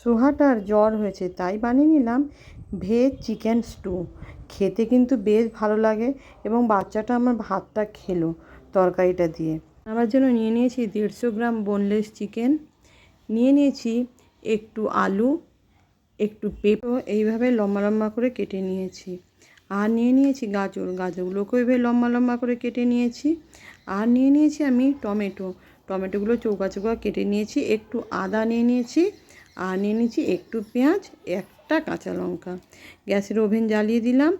সোহাটার জ্বর হয়েছে, তাই বানিয়ে নিলাম ভেজ চিকেন স্টু। খেতে কিন্তু বেশ ভালো লাগে এবং বাচ্চাটা আমার ভাতটা খেলো তরকারিটা দিয়ে। আমার জন্য নিয়ে নিয়েছি দেড়শো গ্রাম বোনলেস চিকেন নিয়ে নিয়েছি একটু আলু, একটু পেঁপো, এইভাবে লম্বা লম্বা করে কেটে নিয়েছি। আর নিয়ে নিয়েছি গাজর, গাজরগুলোকেও এইভাবে লম্বা লম্বা করে কেটে নিয়েছি। আর নিয়ে নিয়েছি আমি টমেটো, টমেটোগুলো চৌকা চৌকা কেটে নিয়েছি, একটু আদা নিয়ে নিয়েছি আর নিয়ে নিয়েছি একটু পেঁয়াজ, একটা কাঁচা লঙ্কা। গ্যাসের ওভেন জ্বালিয়ে দিলাম।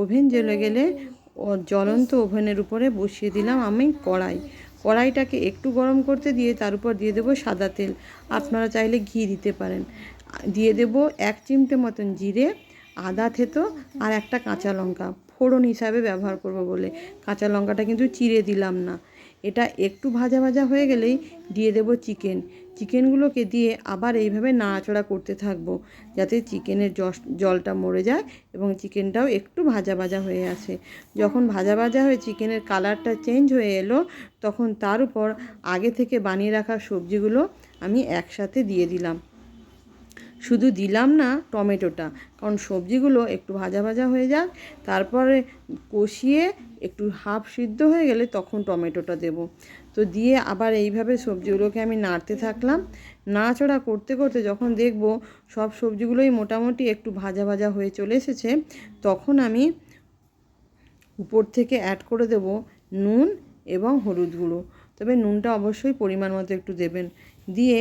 ওভেন জ্বলে গেলে জ্বলন্ত ওভেনের উপরে বসিয়ে দিলাম আমি কড়াই। কড়াইটাকে একটু গরম করতে দিয়ে তার উপর দিয়ে দেবো সাদা তেল। আপনারা চাইলে ঘি দিতে পারেন। দিয়ে দেবো এক চিমটে মতন জিরে, আদা থেতো আর একটা কাঁচা লঙ্কা। ফোড়ন হিসাবে ব্যবহার করব বলে। কাঁচা লঙ্কাটা কিন্তু চিড়ে দিলাম না। এটা একটু ভাজা ভাজা হয়ে গেলেই দিয়ে দেব চিকেন। চিকেনগুলোকে দিয়ে আবার এইভাবে নাড়াচড়া করতে থাকব যাতে চিকেনের জলটা মরে যায় এবং চিকেনটাও একটু ভাজা ভাজা হয়ে আসে। যখন ভাজা ভাজা হয়ে চিকেনের কালারটা চেঞ্জ হয়ে এলো, তখন তার উপর আগে থেকে বানিয়ে রাখা সবজিগুলো আমি একসাথে দিয়ে দিলাম। শুধু দিলাম না টমেটোটা। কারণ সবজিগুলো একটু ভাজা ভাজা হয়ে যাক, তারপরে কষিয়ে একটু হাফ সিদ্ধ হয়ে গেলে তখন টমেটোটা দেব। তো দিয়ে আবার এইভাবে সবজিগুলোকে আমি নাড়তে থাকলাম। নাড়াচড়া করতে করতে যখন দেখব সব সবজিগুলোই মোটামুটি একটু ভাজা ভাজা হয়ে চলে এসেছে, তখন আমি উপর থেকে অ্যাড করে দেব নুন এবং হলুদ গুঁড়ো। তবে নুনটা অবশ্যই পরিমাণ মতো একটু দেবেন। দিয়ে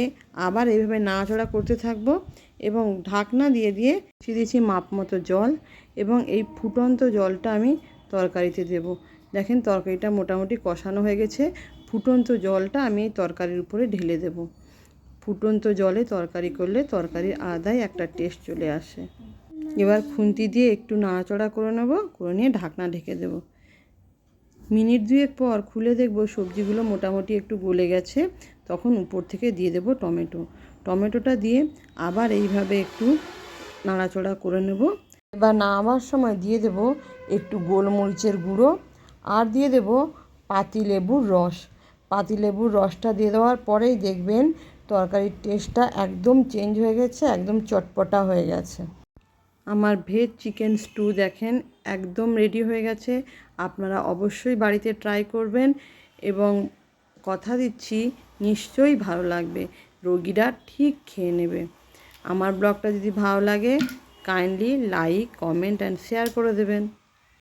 আবার এইভাবে নাড়াচড়া করতে থাকব এবং ঢাকনা দিয়ে দিয়ে দিয়েছি মাপ মতো জল এবং এই ফুটন্ত জলটা আমি তরকারিতে দেব। দেখেন তরকারিটা মোটামুটি কষানো হয়ে গেছে। ফুটন্ত জলটা আমি তরকারির উপরে ঢেলে দেব। ফুটন্ত জলে তরকারি করলে তরকারির আলাদাই একটা টেস্ট চলে আসে। এবার খুন্তি দিয়ে একটু নাড়াচড়া করে নেব, করে নিয়ে ঢাকনা ঢেকে দেবো। মিনিট দুয়েক পর খুলে দেখব সবজিগুলো মোটামুটি একটু গলে গেছে। তখন উপর থেকে দিয়ে দেব টমেটো। টমেটোটা দিয়ে আবার এইভাবে একটু নাড়াচড়া করে নেব। এবার নামাবার সময় দিয়ে দেব একটু গোলমরিচের গুঁড়ো আর দিয়ে দেব পাতিলেবুর রস। পাতিলেবুর রসটা দিয়ে দেওয়ার পরেই দেখবেন তরকারির টেস্টটা একদম চেঞ্জ হয়ে গেছে, একদম চটপটা হয়ে গেছে। আমার ভেজ চিকেন স্টু দেখেন একদম রেডি হয়ে গেছে। আপনারা অবশ্যই বাড়িতে ট্রাই করবেন এবং কথা দিচ্ছি, নিশ্চয়ই ভালো লাগবে। রোগীরা ঠিক খেয়ে নেবে। আমার ব্লগটা যদি ভালো লাগে kindly like comment and share করে দেবেন।